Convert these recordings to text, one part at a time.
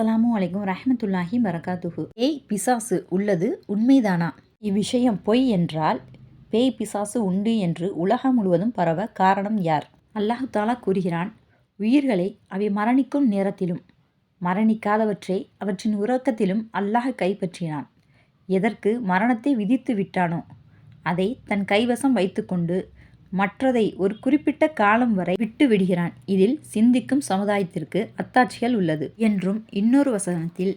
அஸ்லாம் அலைக்கும் ரஹமத்துல்லாஹி பரகாத்துஹு. பேய் பிசாசு உள்ளது உண்மைதானா? இவ்விஷயம் பொய் என்றால் பேய் பிசாசு உண்டு என்று உலகம் முழுவதும் பரவ காரணம் யார்? அல்லாஹு தாலா கூறுகிறான் உயிர்களை அவை மரணிக்கும் நேரத்திலும் மரணிக்காதவற்றை அவற்றின் உறக்கத்திலும் அல்லாஹ் கைப்பற்றினான். எதற்கு மரணத்தை விதித்து விட்டானோ அதை தன் கைவசம் வைத்துக்கொண்டு மற்றதை ஒரு குறிப்பிட்ட காலம் வரை விட்டு விடுகிறான் இதில் சிந்திக்கும் சமுதாயத்திற்கு அத்தாட்சிகள் உள்ளது. என்றும் இன்னொரு வசனத்தில்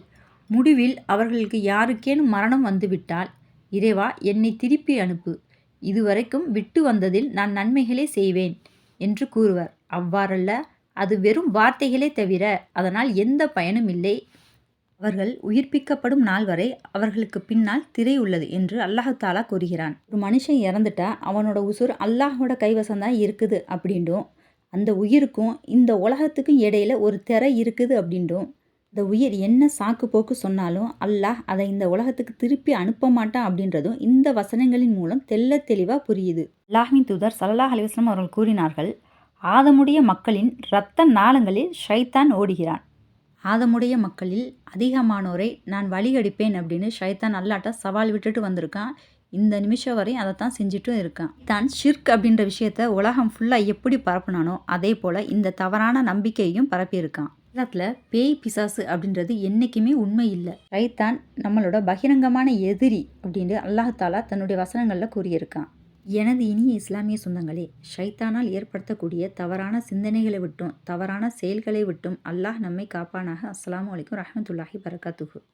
முடிவில் அவர்களுக்கு யாருக்கேனும் மரணம் வந்துவிட்டால் இறைவா என்னை திருப்பி அனுப்பு. இதுவரைக்கும் விட்டு வந்ததில் நான் நன்மைகளே செய்வேன் என்று கூறுவர். அவ்வாறல்ல அது வெறும் வார்த்தைகளே தவிர அதனால் எந்த பயனும் இல்லை. அவர்கள் உயிர்ப்பிக்கப்படும் நாள் வரை அவர்களுக்கு பின்னால் திரை உள்ளது என்று அல்லாஹாலா கூறுகிறான். ஒரு மனுஷன் இறந்துட்டா அவனோட உசுர் அல்லாஹோட கைவசம் தான் இருக்குது அப்படின்ட்டும் அந்த உயிருக்கும் இந்த உலகத்துக்கும் இடையில ஒரு திரை இருக்குது அப்படின்ட்டும் இந்த உயிர் என்ன சாக்கு போக்கு சொன்னாலும் அல்லாஹ் அதை இந்த உலகத்துக்கு திருப்பி அனுப்ப மாட்டான் அப்படின்றதும் இந்த வசனங்களின் மூலம் தெல்ல தெளிவாக புரியுது. அல்லாஹின் தூதர் சல்லாஹ் அலிவாஸ்லாம் அவர்கள் கூறினார்கள் ஆதமுடைய மக்களின் இரத்த நாளங்களில் ஷைத்தான் ஓடுகிறான். ஆதமுடைய மக்களில் அதிகமானோரை நான் வழிகடிப்பேன் அப்படின்னு ஷைத்தான் அல்லாட்ட சவால் விட்டுட்டு வந்திருக்கான். இந்த நிமிஷம் வரையும் அதை தான் செஞ்சுட்டும் இருக்கான். தான் ஷிர்க் அப்படின்ற விஷயத்த உலகம் ஃபுல்லாக எப்படி பரப்புனானோ அதே போல் இந்த தவறான நம்பிக்கையையும் பரப்பியிருக்கான். உலகத்தில் பேய் பிசாசு அப்படின்றது என்றைக்குமே உண்மை இல்லை. ஷைத்தான் நம்மளோட பகிரங்கமான எதிரி அப்படின்னு அல்லாஹாலா தன்னுடைய வசனங்களில் கூறியிருக்கான். எனது இனிய இஸ்லாமிய சொந்தங்களே ஷைத்தானால் ஏற்படுத்தக்கூடிய தவறான சிந்தனைகளை விட்டும் தவறான செயல்களை விட்டும் அல்லாஹ் நம்மை காப்பானாக. அஸ்லாம் வலைக்கும் ரஹமத்துல்லாஹி பரகாத்துகு